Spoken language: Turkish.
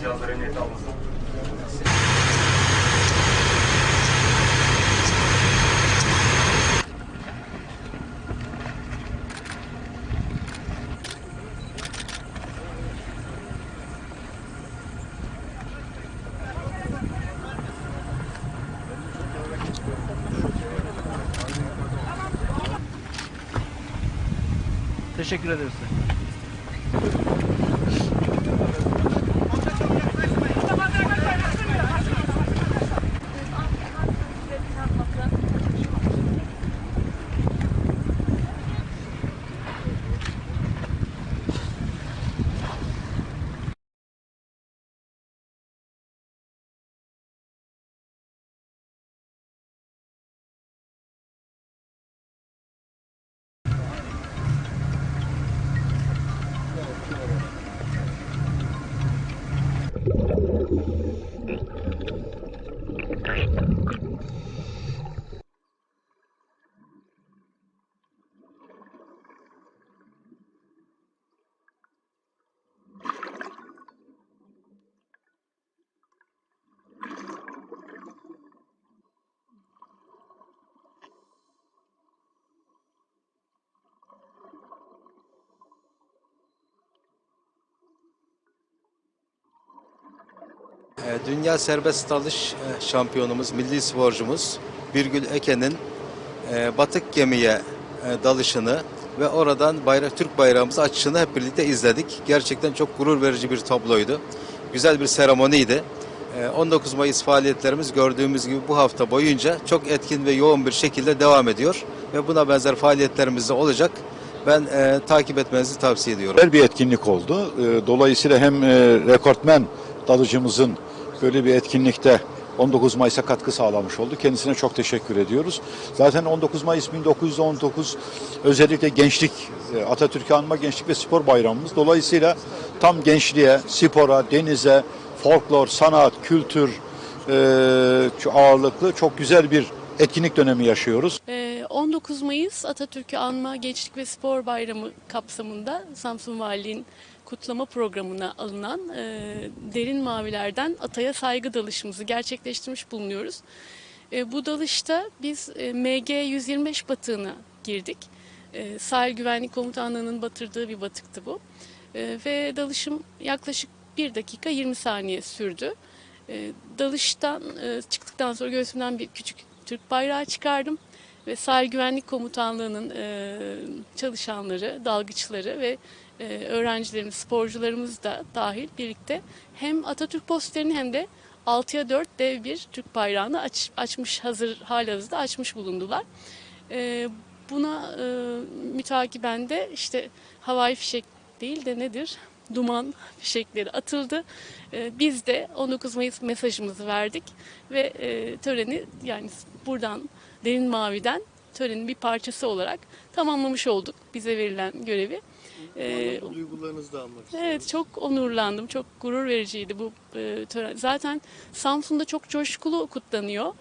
cihazları emniyete almasın. Teşekkür ederiz. Dünya serbest dalış e, şampiyonumuz, milli sporcumuz Birgül Eken'in e, batık gemiye e, dalışını ve oradan bayrak Türk bayrağımızı açışını hep birlikte izledik. Gerçekten çok gurur verici bir tabloydu. Güzel bir seremoniydi. E, 19 Mayıs faaliyetlerimiz gördüğümüz gibi bu hafta boyunca çok etkin ve yoğun bir şekilde devam ediyor ve buna benzer faaliyetlerimiz de olacak. Ben e, takip etmenizi tavsiye ediyorum. Güzel bir etkinlik oldu. Ee, Dolayısıyla hem e, rekortmen dalıcımızın böyle bir etkinlikte 19 Mayıs'a katkı sağlamış oldu. Kendisine çok teşekkür ediyoruz. Zaten 19 Mayıs 1919 özellikle gençlik, e, Atatürk'ü anma gençlik ve spor bayramımız. Dolayısıyla tam gençliğe, spora, denize, folklor, sanat, kültür e, ağırlıklı çok güzel bir etkinlik dönemi yaşıyoruz. Ee, 19 Mayıs Atatürk'ü Anma Gençlik ve Spor Bayramı kapsamında Samsun Valiliğin kutlama programına alınan e, Derin Mavilerden Ataya Saygı dalışımızı gerçekleştirmiş bulunuyoruz. E, bu dalışta biz e, MG 125 batığına girdik. E, Sahil Güvenlik Komutanlığı'nın batırdığı bir batıktı bu. E, ve dalışım yaklaşık 1 dakika 20 saniye sürdü. E, dalıştan e, çıktıktan sonra göğsümden bir küçük Türk bayrağı çıkardım ve Sahil Güvenlik Komutanlığı'nın e, çalışanları, dalgıçları ve e, öğrencilerimiz, sporcularımız da dahil birlikte hem Atatürk posterini hem de 6'ya 4 dev bir Türk bayrağını aç, açmış, hazır halihazırda açmış bulundular. E, buna e, mütakiben de işte havai fişek değil de nedir? Duman fişekleri atıldı. E, biz de 19 Mayıs mesajımızı verdik ve e, töreni yani buradan Derin Mavi'den törenin bir parçası olarak tamamlamış olduk bize verilen görevi. E, Duygularınızı da almak Evet çok onurlandım. Çok gurur vericiydi bu e, tören. Zaten Samsun'da çok coşkulu kutlanıyor.